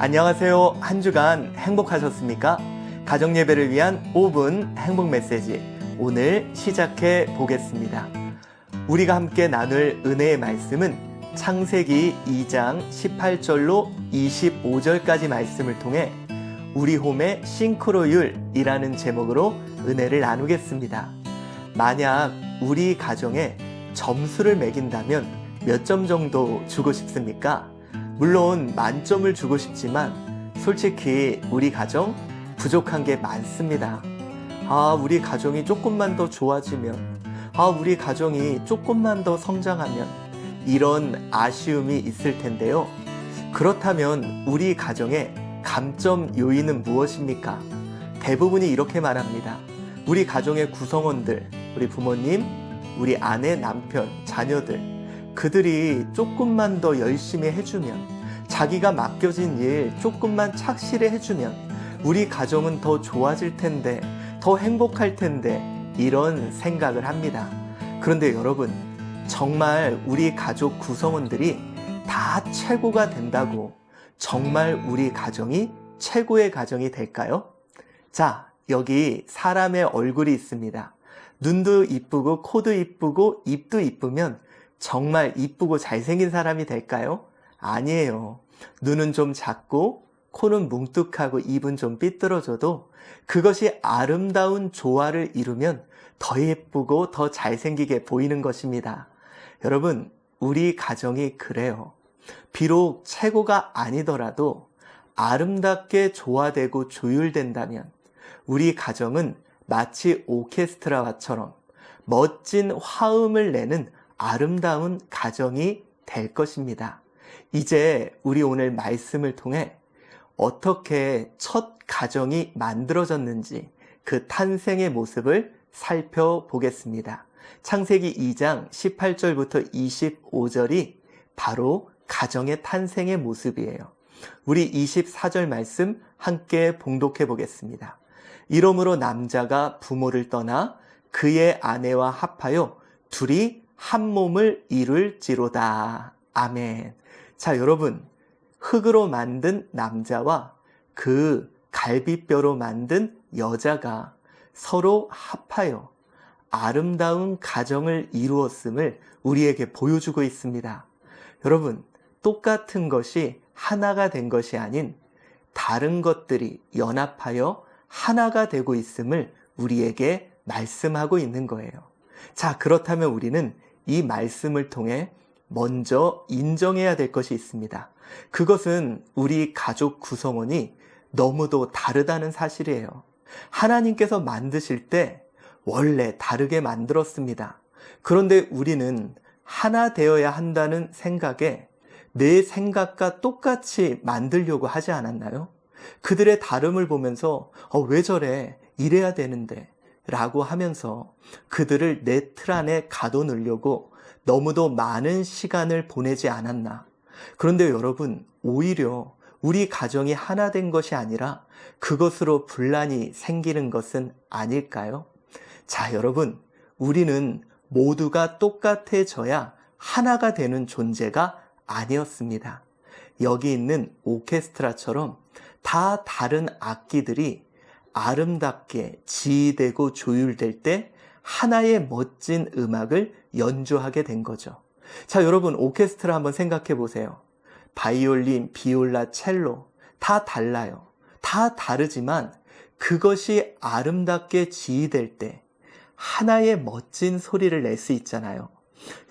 안녕하세요. 한 주간 행복하셨습니까? 가정 예배를 위한 5분 행복 메시지 오늘 시작해 보겠습니다. 우리가 함께 나눌 은혜의 말씀은 창세기 2장 18절로 25절까지 말씀을 통해 우리 홈의 싱크로율이라는 제목으로 은혜를 나누겠습니다. 만약 우리 가정에 점수를 매긴다면 몇 점 정도 주고 싶습니까? 물론 만점을 주고 싶지만 솔직히 우리 가정 부족한 게 많습니다. 아, 우리 가정이 조금만 더 좋아지면, 아, 우리 가정이 조금만 더 성장하면 이런 아쉬움이 있을 텐데요. 그렇다면 우리 가정의 감점 요인은 무엇입니까? 대부분이 이렇게 말합니다. 우리 가정의 구성원들, 우리 부모님, 우리 아내, 남편, 자녀들, 그들이 조금만 더 열심히 해주면, 자기가 맡겨진 일 조금만 착실히 해주면, 우리 가정은 더 좋아질 텐데, 더 행복할 텐데, 이런 생각을 합니다. 그런데 여러분, 정말 우리 가족 구성원들이 다 최고가 된다고 정말 우리 가정이 최고의 가정이 될까요? 자, 여기 사람의 얼굴이 있습니다. 눈도 이쁘고 코도 이쁘고 입도 이쁘면 정말 이쁘고 잘생긴 사람이 될까요? 아니에요. 눈은 좀 작고 코는 뭉뚝하고 입은 좀 삐뚤어져도 그것이 아름다운 조화를 이루면 더 예쁘고 더 잘생기게 보이는 것입니다. 여러분, 우리 가정이 그래요. 비록 최고가 아니더라도 아름답게 조화되고 조율된다면 우리 가정은 마치 오케스트라와처럼 멋진 화음을 내는 아름다운 가정이 될 것입니다. 이제 우리 오늘 말씀을 통해 어떻게 첫 가정이 만들어졌는지 그 탄생의 모습을 살펴보겠습니다. 창세기 2장 18절부터 25절이 바로 가정의 탄생의 모습이에요. 우리 24절 말씀 함께 봉독해 보겠습니다. 이러므로 남자가 부모를 떠나 그의 아내와 합하여 둘이 한 몸을 이룰지로다. 아멘. 자, 여러분. 흙으로 만든 남자와 그 갈비뼈로 만든 여자가 서로 합하여 아름다운 가정을 이루었음을 우리에게 보여주고 있습니다. 여러분, 똑같은 것이 하나가 된 것이 아닌 다른 것들이 연합하여 하나가 되고 있음을 우리에게 말씀하고 있는 거예요. 자, 그렇다면 우리는 이 말씀을 통해 먼저 인정해야 될 것이 있습니다. 그것은 우리 가족 구성원이 너무도 다르다는 사실이에요. 하나님께서 만드실 때 원래 다르게 만들었습니다. 그런데 우리는 하나 되어야 한다는 생각에 내 생각과 똑같이 만들려고 하지 않았나요? 그들의 다름을 보면서 어, 왜 저래? 이래야 되는데 라고 하면서 그들을 내 틀 안에 가둬놓으려고 너무도 많은 시간을 보내지 않았나. 그런데 여러분, 오히려 우리 가정이 하나 된 것이 아니라 그것으로 분란이 생기는 것은 아닐까요? 자, 여러분, 우리는 모두가 똑같아져야 하나가 되는 존재가 아니었습니다. 여기 있는 오케스트라처럼 다 다른 악기들이 아름답게 지휘되고 조율될 때 하나의 멋진 음악을 연주하게 된 거죠. 자, 여러분, 오케스트라 한번 생각해 보세요. 바이올린, 비올라, 첼로, 다 달라요. 다 다르지만 그것이 아름답게 지휘될 때 하나의 멋진 소리를 낼 수 있잖아요.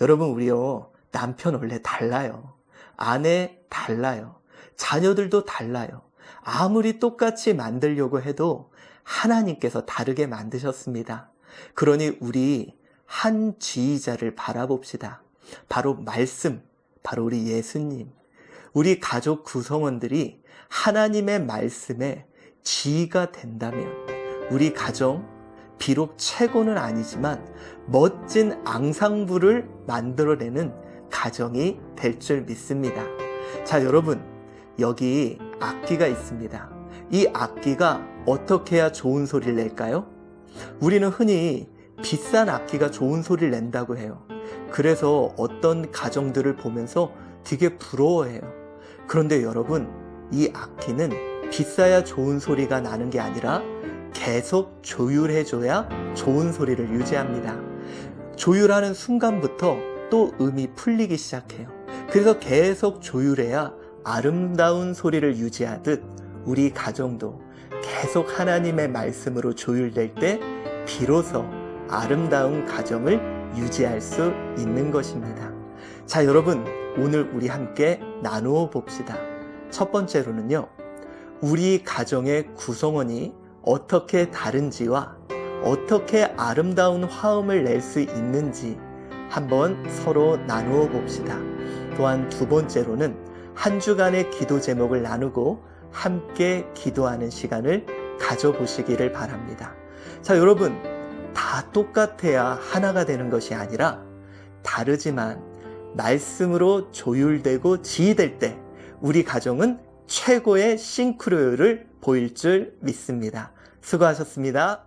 여러분, 우리요, 남편 원래 달라요. 아내 달라요. 자녀들도 달라요. 아무리 똑같이 만들려고 해도 하나님께서 다르게 만드셨습니다. 그러니 우리 한 지휘자를 바라봅시다. 바로 말씀, 바로 우리 예수님. 우리 가족 구성원들이 하나님의 말씀에 지휘가 된다면 우리 가정, 비록 최고는 아니지만 멋진 앙상블을 만들어내는 가정이 될 줄 믿습니다. 자, 여러분, 여기 악기가 있습니다. 이 악기가 어떻게 해야 좋은 소리를 낼까요? 우리는 흔히 비싼 악기가 좋은 소리를 낸다고 해요. 그래서 어떤 가정들을 보면서 되게 부러워해요. 그런데 여러분, 이 악기는 비싸야 좋은 소리가 나는 게 아니라 계속 조율해줘야 좋은 소리를 유지합니다. 조율하는 순간부터 또 음이 풀리기 시작해요. 그래서 계속 조율해야 아름다운 소리를 유지하듯 우리 가정도 계속 하나님의 말씀으로 조율될 때 비로소 아름다운 가정을 유지할 수 있는 것입니다. 자, 여러분, 오늘 우리 함께 나누어 봅시다. 첫 번째로는요, 우리 가정의 구성원이 어떻게 다른지와 어떻게 아름다운 화음을 낼 수 있는지 한번 서로 나누어 봅시다. 또한 두 번째로는 한 주간의 기도 제목을 나누고 함께 기도하는 시간을 가져보시기를 바랍니다. 자, 여러분, 다 똑같아야 하나가 되는 것이 아니라 다르지만 말씀으로 조율되고 지휘될 때 우리 가정은 최고의 싱크로율을 보일 줄 믿습니다. 수고하셨습니다.